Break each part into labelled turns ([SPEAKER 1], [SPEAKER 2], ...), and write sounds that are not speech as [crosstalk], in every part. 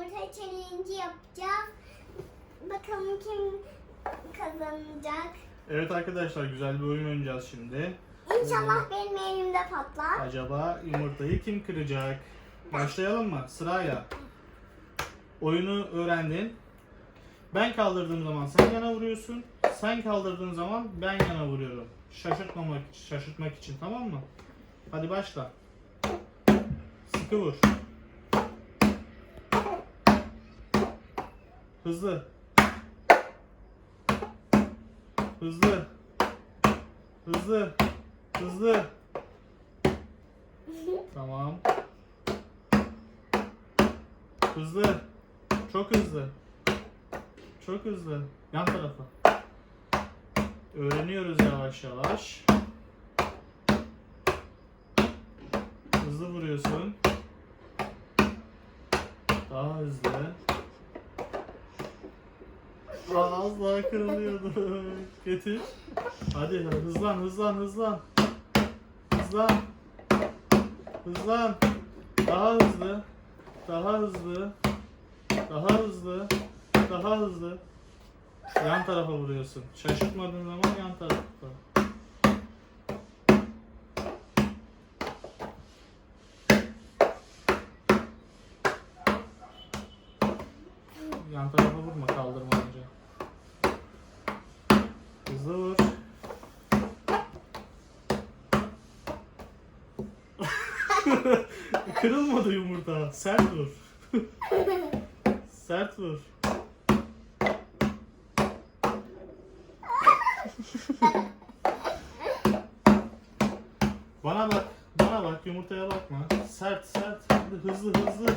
[SPEAKER 1] yumurta challenge yapacağız. Bakalım kim kazanacak.
[SPEAKER 2] Evet arkadaşlar güzel bir oyun oynayacağız şimdi.
[SPEAKER 1] İnşallah benim elimde patlar.
[SPEAKER 2] Acaba yumurtayı kim kıracak? Başlayalım mı? Sırayla. Oyunu öğrendin. Ben kaldırdığım zaman sen yana vuruyorsun. Sen kaldırdığın zaman ben yana vuruyorum. Şaşırtmamak, şaşırtmak için tamam mı? Hadi başla. Sıkı vur. Hızlı. Hızlı. Hızlı. Hızlı. Tamam. Hızlı. Çok hızlı. Çok hızlı. Yan tarafa. Öğreniyoruz yavaş yavaş. Hızlı vuruyorsun. Daha hızlı. Az daha kırılıyordu. Getir. Hadi hızlan hızlan hızlan. Hızlan. Hızlan. Daha hızlı. Daha hızlı. Daha hızlı. Daha hızlı. Yan tarafa vuruyorsun. Şaşırtmadığın zaman yan tarafa. Yan tarafa vurma kaldırma önce. Vur. [laughs] Kırılmadı yumurta. Sert vur. [laughs] Sert vur. Bana bak. Bana bak. Yumurtaya bakma. Sert sert. Hızlı hızlı.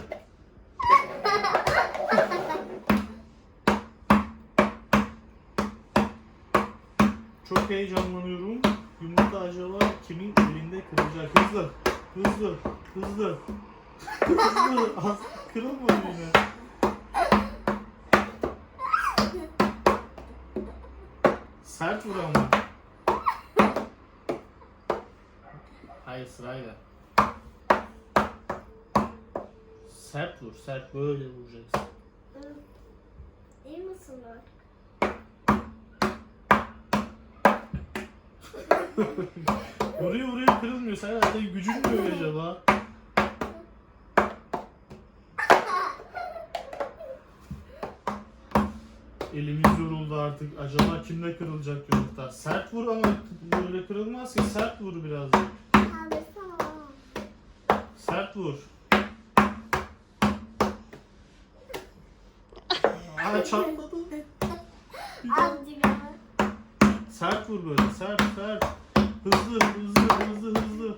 [SPEAKER 2] Çok heyecanlanıyorum. Yumurta acaba kimin elinde kırılacak? Hızlı. Hızlı. Hızlı. Hızlı. [laughs] Az kırılmadı yine. Sert vur ama. Hayır sırayla. Sert vur, sert böyle vuracaksın.
[SPEAKER 1] İyi misin bak? [laughs]
[SPEAKER 2] Vuruyor vuruyor kırılmıyor. Sen herhalde gücün mü öyle acaba? Elimiz yoruldu artık. Acaba kimde kırılacak yumurta? Sert vur ama böyle kırılmaz ki. Sert vur birazcık. Sert vur. Aa çarpmadı. Sert vur böyle. Sert sert. Hızlı hızlı hızlı hızlı. [laughs]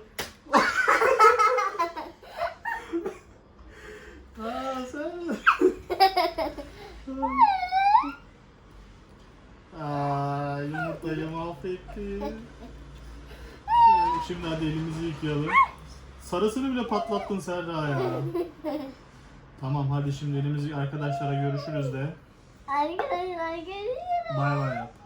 [SPEAKER 2] Aa sen. [laughs] Aa yumurtayı mahvetti. Şimdi hadi elimizi yıkayalım. Sarısını bile patlattın Serra ya. Tamam hadi şimdi elimizi arkadaşlara görüşürüz de.
[SPEAKER 1] Arkadaşlar musun?
[SPEAKER 2] Bay bay yap.